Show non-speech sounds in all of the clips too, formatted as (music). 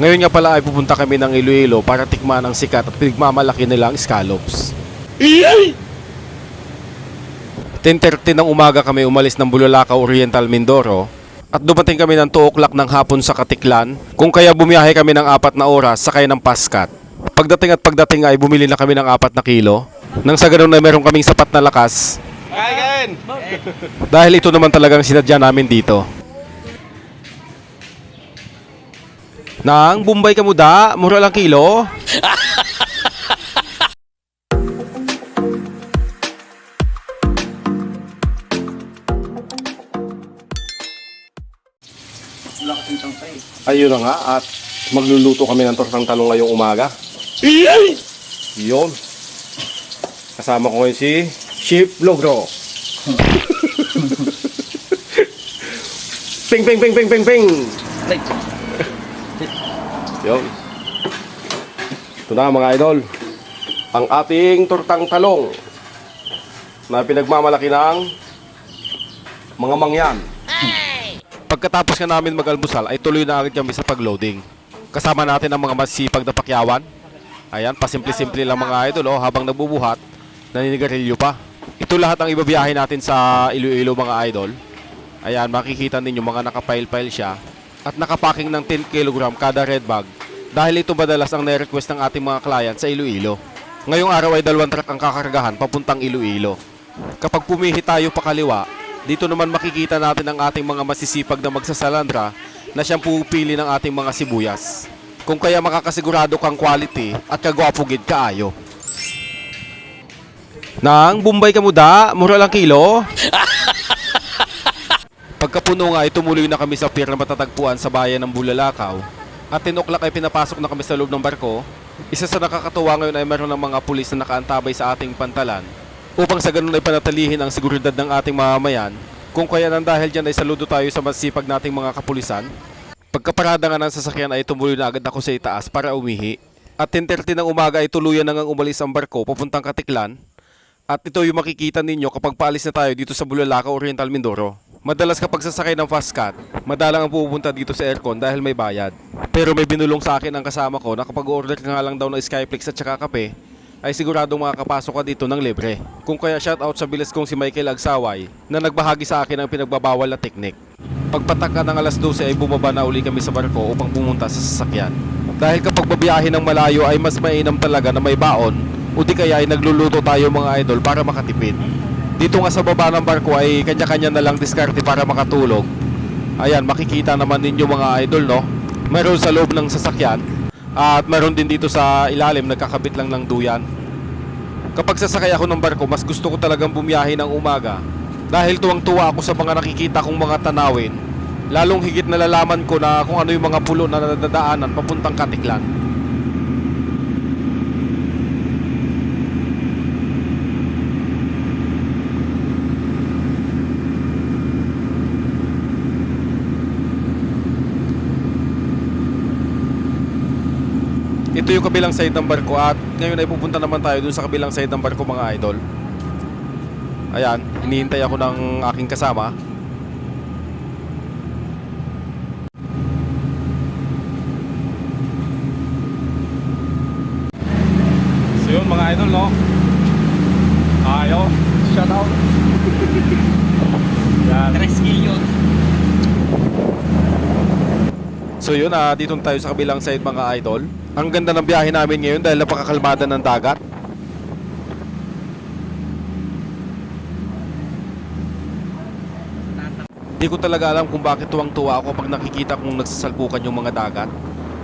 Ngayon nga pala ay pupunta kami ng Iloilo para tikman ang sikat at pinagmamalaki nilang scallops. 10.30 ng umaga kami umalis ng Bulalaca Oriental Mindoro at dumating kami ng 2 o'clock ng hapon sa Katiklan kung kaya bumiyahe kami ng apat na oras sakay ng Pascat. Pagdating at pagdating ay bumili na kami ng apat na kilo nang sa ganun ay meron kaming sapat na lakas dahil ito naman talagang sinadya namin dito. Nang Bombay ka muda, mura lang kilo. Ayun na nga at magluluto kami ng tortang talong ngayong umaga. Yun. Kasama ko ngayon si Chief Logro. (laughs) ping ping ping ping ping ping. Yun. Ito na mga idol. Ang ating tortang talong na pinagmamalaki ng mga mangyan. Pagkatapos nga namin mag-almusal ay tuloy na agad kami sa pag-loading. Kasama natin ang mga masipag na pakyawan. Ayan, pasimple-simple lang mga idol oh, habang nagbubuhat, naninigarilyo pa. Ito lahat ang ibabiyahe natin sa Iloilo mga idol. Ayan, makikita ninyo mga nakapile-pile siya at nakapaking ng 10 kg kada red bag dahil ito madalas ang na-request ng ating mga client sa Iloilo. Ngayong araw ay dalawang truck ang kakargahan papuntang Iloilo. Kapag pumihi tayo pa kaliwa, dito naman makikita natin ang ating mga masisipag na magsasalandra na siyang pupili ng ating mga sibuyas. Kung kaya makakasigurado kang quality at kagwapo gid kaayo. Nang Bombay ka muda, mura lang kilo. (laughs) Pagkapuno nga ay tumuloy na kami sa pier na matatagpuan sa bayan ng Bulalakaw. At tinuklak ay pinapasok na kami sa loob ng barko. Isa sa nakakatuwa ngayon ay meron ng mga pulis na nakaantabay sa ating pantalan upang sa ganun ay panatilihin ang seguridad ng ating mamamayan. Kung kaya nang dahil dyan ay saludo tayo sa masipag nating mga kapulisan. Pagkaparada nga ng sasakyan ay tumuloy na agad ako sa itaas para umihi. At 10.30 ng umaga ay tuluyan na ngang umalis ang barko papuntang Katiklan. At ito yung makikita ninyo kapag paalis na tayo dito sa Bulalaca Oriental Mindoro. Madalas kapag sasakay ng fast cat, madalang ang pupunta dito sa aircon dahil may bayad. Pero may binulong sa akin ang kasama ko na kapag order nga lang daw ng Skyflix at saka kape, ay siguradong makakapasok ka dito ng libre. Kung kaya shoutout sa bilis kong si Michael Agsaway na nagbahagi sa akin ng pinagbabawal na teknik. Pagpatak ng alas 12 ay bumaba na uli kami sa barko upang pumunta sa sasakyan. Dahil kapag babiyahe ng malayo ay mas mainam talaga na may baon o di kaya ay nagluluto tayo mga idol para makatipid. Dito nga sa baba ng barko ay kanya-kanya na lang diskarte para makatulog. Ayan, makikita naman ninyo mga idol, no? Meron sa loob ng sasakyan at meron din dito sa ilalim nagkakabit lang ng duyan. Kapag sasakay ako ng barko, mas gusto ko talagang bumiyahe ng umaga dahil tuwang-tuwa ako sa mga nakikita kong mga tanawin. Lalong higit na lalaman ko na kung ano yung mga pulo na nadadaanan papuntang Katiklan. Ito yung kabilang side ng barko at ngayon ay pupunta naman tayo dun sa kabilang side ng barko mga idol. Ayan, hinihintay ako ng aking kasama. So yun mga idol no. Ayo, shout out. (laughs) Yan. Rescue yun. So yun, ah, dito tayo sa kabilang side mga idol. Ang ganda ng biyahe namin ngayon dahil napakakalmada ng dagat. Hindi ko talaga alam kung bakit tuwang-tuwa ako pag nakikita kong nagsasalpukan yung mga dagat.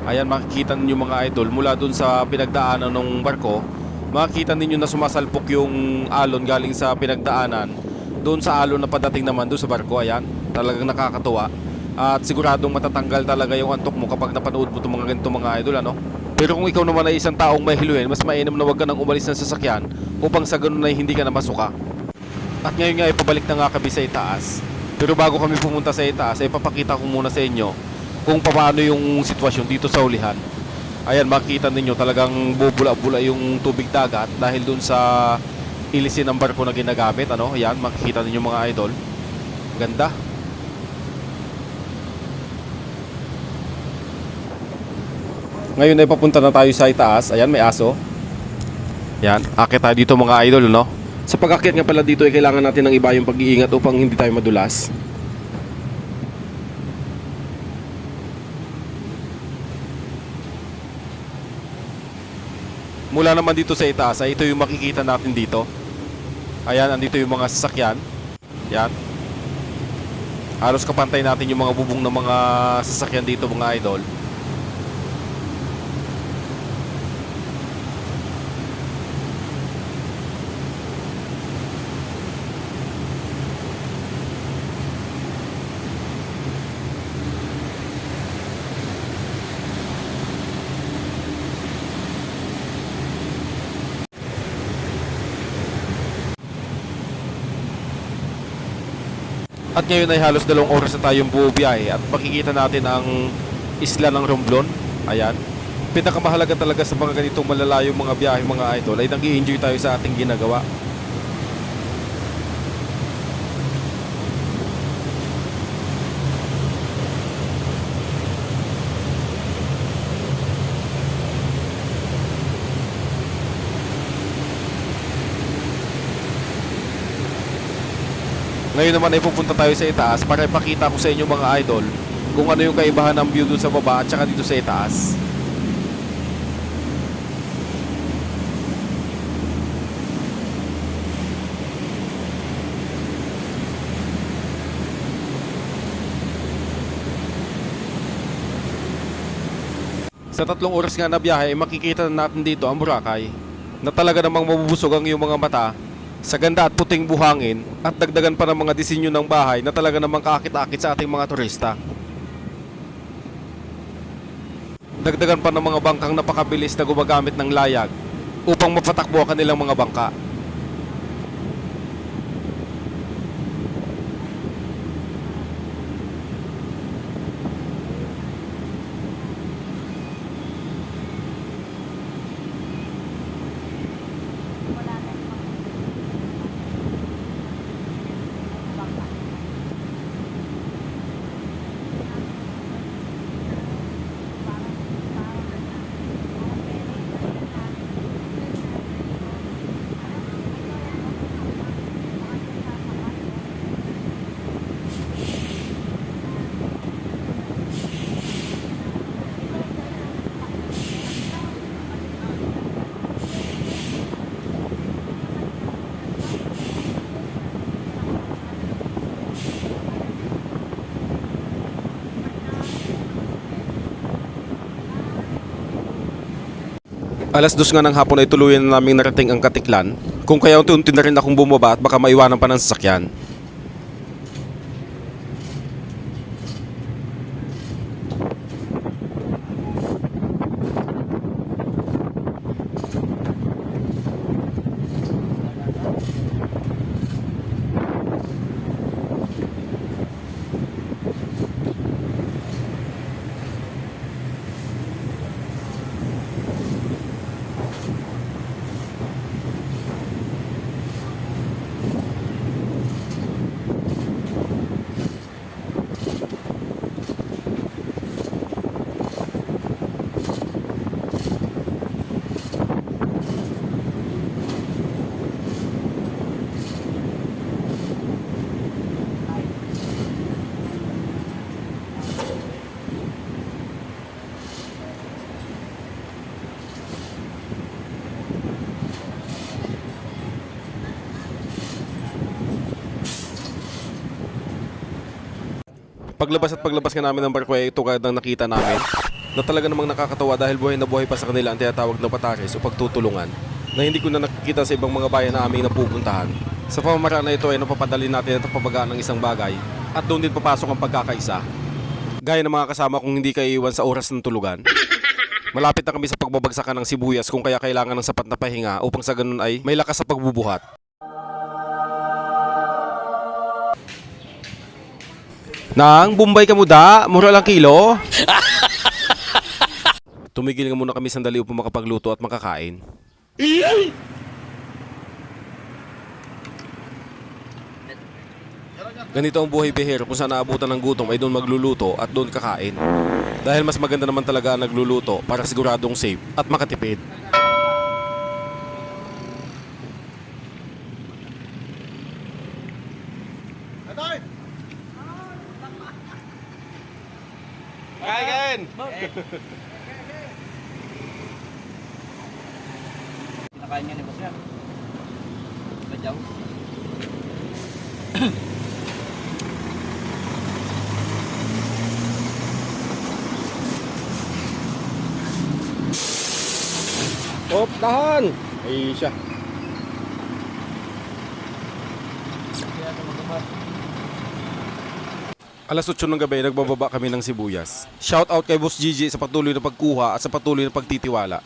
Ayan, makikita ninyo mga idol mula dun sa pinagdaanan ng barko. Makikita ninyo na sumasalpok yung alon galing sa pinagdaanan. Doon sa alon na padating naman doon sa barko. Ayan, talagang nakakatuwa. At siguradong matatanggal talaga yung antok mo kapag napanood mo itong mga ganito mga idol, ano? Pero kung ikaw naman ay isang taong may hiluin, mas mainam na wag ka nang umalis ng sasakyan upang sa ganun ay hindi ka na masuka. At ngayon nga ay pabalik na nga kami sa itaas. Pero bago kami pumunta sa itaas, ay papakita ko muna sa inyo kung paano yung sitwasyon dito sa ulihan. Ayan, makikita ninyo talagang bubula-bula yung tubig dagat dahil dun sa ilisin ng barko na ginagamit. Ano? Ayan, makikita ninyo mga idol. Ganda. Ngayon ay papunta na tayo sa itaas. Ayan, may aso. Yan, akit tayo dito mga idol, no? Sa pag-akit nga pala dito ay kailangan natin ng iba yung pag-iingat upang hindi tayo madulas. Mula naman dito sa itaas ay ito yung makikita natin dito. Ayan, andito yung mga sasakyan. Yan. Halos kapantay natin yung mga bubong ng mga sasakyan dito mga idol. At ngayon ay halos dalawang oras na tayong bubiyahe at makikita natin ang isla ng Romblon. Ayan. Pinakamahalaga talaga sa mga ganitong malalayong mga biyahe mga idol ay nag enjoy tayo sa ating ginagawa. Ngayon naman ay pupunta tayo sa itaas para ipakita ko sa inyo mga idol kung ano yung kaibahan ng view dun sa baba at saka dito sa itaas. Sa tatlong oras nga na biyahe, makikita na natin dito ang Boracay na talaga namang mabubusog ang iyong mga mata sa ganda at puting buhangin at dagdagan pa ng mga disenyo ng bahay na talaga namang kakit-akit sa ating mga turista. Dagdagan pa ng mga bangkang napakabilis na gumagamit ng layag upang mapatakbo ang kanilang mga bangka. Alas dos nga ng hapon ay tuluyan na naming narating ang Katiklan kung kaya unti-unti na rin akong bumaba at baka maiwanan pa ng sasakyan. Paglabas at paglabas nga namin ng barko ay ito ang nakita namin na talaga namang nakakatawa dahil buhay na buhay pa sa kanila ang tinatawag na patares o pagtutulungan na hindi ko na nakikita sa ibang mga bayan na aming napupuntahan. Sa pamamaraan na ito ay napapadali natin at pabagaan ng isang bagay at doon din papasok ang pagkakaisa. Gaya ng mga kasama kong hindi kayo iwan sa oras ng tulugan. Malapit na kami sa pagbabagsakan ng sibuyas kung kaya kailangan ng sapat na pahinga upang sa ganun ay may lakas sa pagbubuhat. Nang, Bombay ka mo da, mura lang kilo. (laughs) Tumigil nga muna kami sandali upang makapagluto at makakain. Ganito ang buhay bihero kung saan naabutan ng gutom ay doon magluluto at doon kakain. Dahil mas maganda naman talaga ang nagluluto para siguradong safe at makatipid. Pinakain niya ni Boss yan. Badyaw. Op, dahan! Ay, siya. Alas 8 ng gabi, nagbababa kami ng sibuyas. Shout out kay Boss Gigi sa patuloy na pagkuha at sa patuloy na pagtitiwala.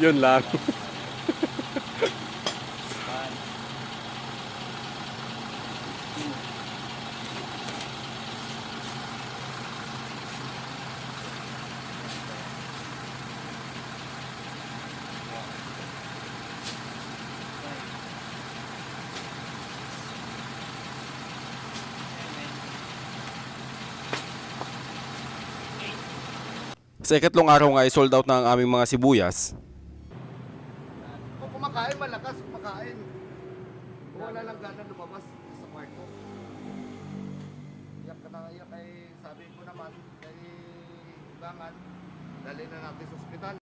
Yun lang. Sa ikatlong araw nga ay sold out na ang aming mga sibuyas. Malakas kumakain. Kung wala lang gana lumabas sa kwarto. Iyak ka na iyak kay sabi ko naman kay Bangan, dali na natin sa ospital.